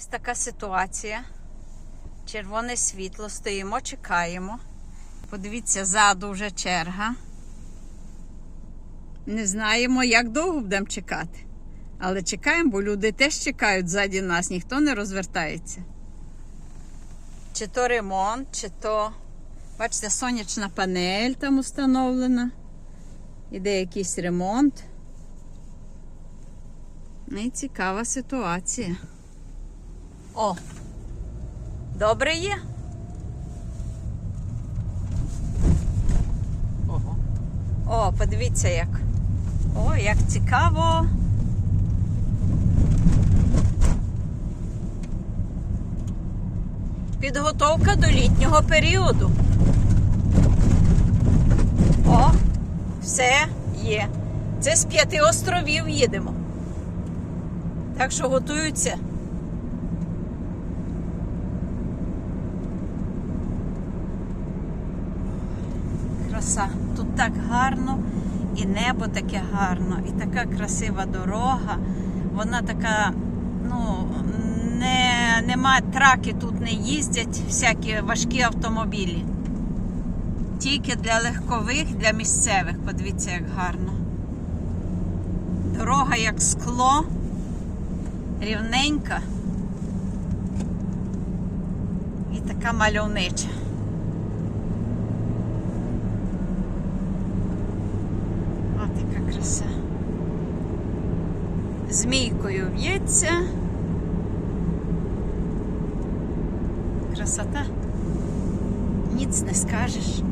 Ось така ситуація. Червоне світло, стоїмо, чекаємо. Подивіться, ззаду вже черга. Не знаємо, як довго будемо чекати. Але чекаємо, бо люди теж чекають ззаді нас, ніхто не розвертається. Чи то ремонт, чи то, бачите, сонячна панель там установлена. Іде якийсь ремонт. І цікава ситуація. О! Добре є? Ого. О, подивіться як. О, як цікаво. Підготовка до літнього періоду. О, все є. Це з п'яти островів їдемо. Так що готуються. Краса. Тут так гарно, і небо таке гарно, і така красива дорога. Вона така, ну, не, нема траки тут не їздять, всякі важкі автомобілі. Тільки для легкових, для місцевих. Подивіться, як гарно. Дорога як скло, рівненька. І така мальовнича. О, така. Змійкою в'ється. Красота. Ніц не скажеш.